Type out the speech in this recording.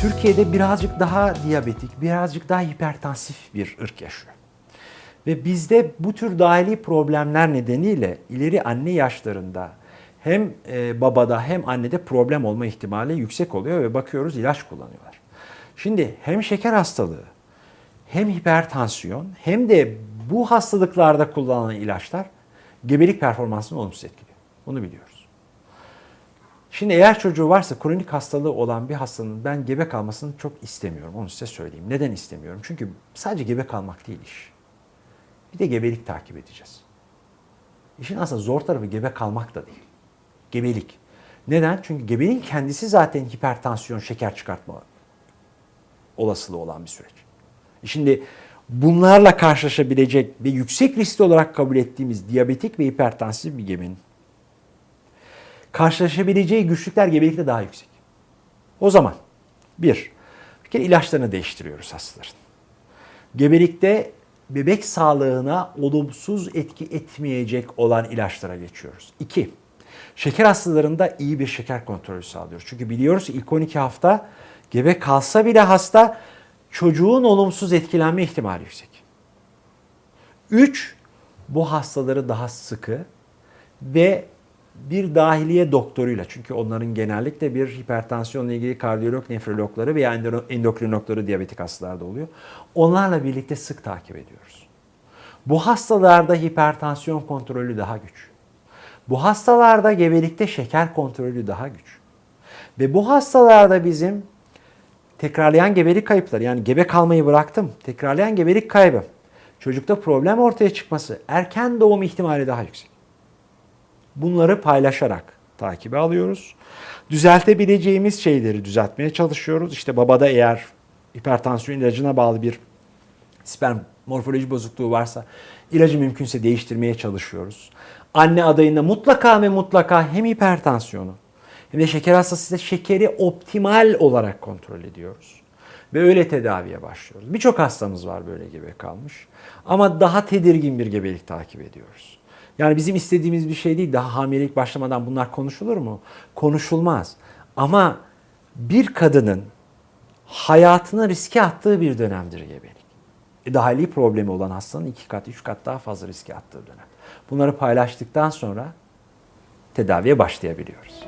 Türkiye'de birazcık daha diyabetik, birazcık daha hipertansif bir ırk yaşıyor. Ve bizde bu tür dahili problemler nedeniyle ileri anne yaşlarında hem e, babada hem annede problem olma ihtimali yüksek oluyor ve bakıyoruz ilaç kullanıyorlar. Şimdi hem şeker hastalığı hem hipertansiyon hem de bu hastalıklarda kullanılan ilaçlar gebelik performansını olumsuz etkiliyor. Bunu biliyoruz. Şimdi eğer çocuğu varsa kronik hastalığı olan bir hastanın ben gebe kalmasını çok istemiyorum. Onu size söyleyeyim. Neden istemiyorum? Çünkü sadece gebe kalmak değil iş. Bir de gebelik takip edeceğiz. İşin aslında zor tarafı gebe kalmak da değil. Gebelik. Neden? Çünkü gebeliğin kendisi zaten hipertansiyon, şeker çıkartma olasılığı olan bir süreç. Şimdi bunlarla karşılaşabilecek ve yüksek riskli olarak kabul ettiğimiz diyabetik ve hipertansif bir gebenin karşılaşabileceği güçlükler gebelikte daha yüksek. O zaman bir, bir kere ilaçlarını değiştiriyoruz hastaların. Gebelikte bebek sağlığına olumsuz etki etmeyecek olan ilaçlara geçiyoruz. İki, şeker hastalarında iyi bir şeker kontrolü sağlıyoruz. Çünkü biliyoruz ki ilk 12 hafta gebe kalsa bile hasta çocuğun olumsuz etkilenme ihtimali yüksek. Üç, bu hastaları daha sıkı ve bir dahiliye doktoruyla çünkü onların genellikle bir hipertansiyonla ilgili kardiyolog, nefrologları veya endo- endokrinologları diyabetik hastalarda oluyor. Onlarla birlikte sık takip ediyoruz. Bu hastalarda hipertansiyon kontrolü daha güç. Bu hastalarda gebelikte şeker kontrolü daha güç. Ve bu hastalarda bizim tekrarlayan gebelik kayıpları yani gebe kalmayı bıraktım. Tekrarlayan gebelik kaybı. Çocukta problem ortaya çıkması, erken doğum ihtimali daha yüksek. Bunları paylaşarak takibe alıyoruz. Düzeltebileceğimiz şeyleri düzeltmeye çalışıyoruz. İşte babada eğer hipertansiyon ilacına bağlı bir sperm morfoloji bozukluğu varsa ilacı mümkünse değiştirmeye çalışıyoruz. Anne adayında mutlaka ve mutlaka hem hipertansiyonu hem de şeker hastası ise şekeri optimal olarak kontrol ediyoruz. Ve öyle tedaviye başlıyoruz. Birçok hastamız var böyle gebe kalmış. Ama daha tedirgin bir gebelik takip ediyoruz. Yani bizim istediğimiz bir şey değil. Daha hamilelik başlamadan bunlar konuşulur mu? Konuşulmaz. Ama bir kadının hayatını riske attığı bir dönemdir gebelik. E, dahili problemi olan hastanın iki kat, üç kat daha fazla riske attığı dönem. Bunları paylaştıktan sonra tedaviye başlayabiliyoruz.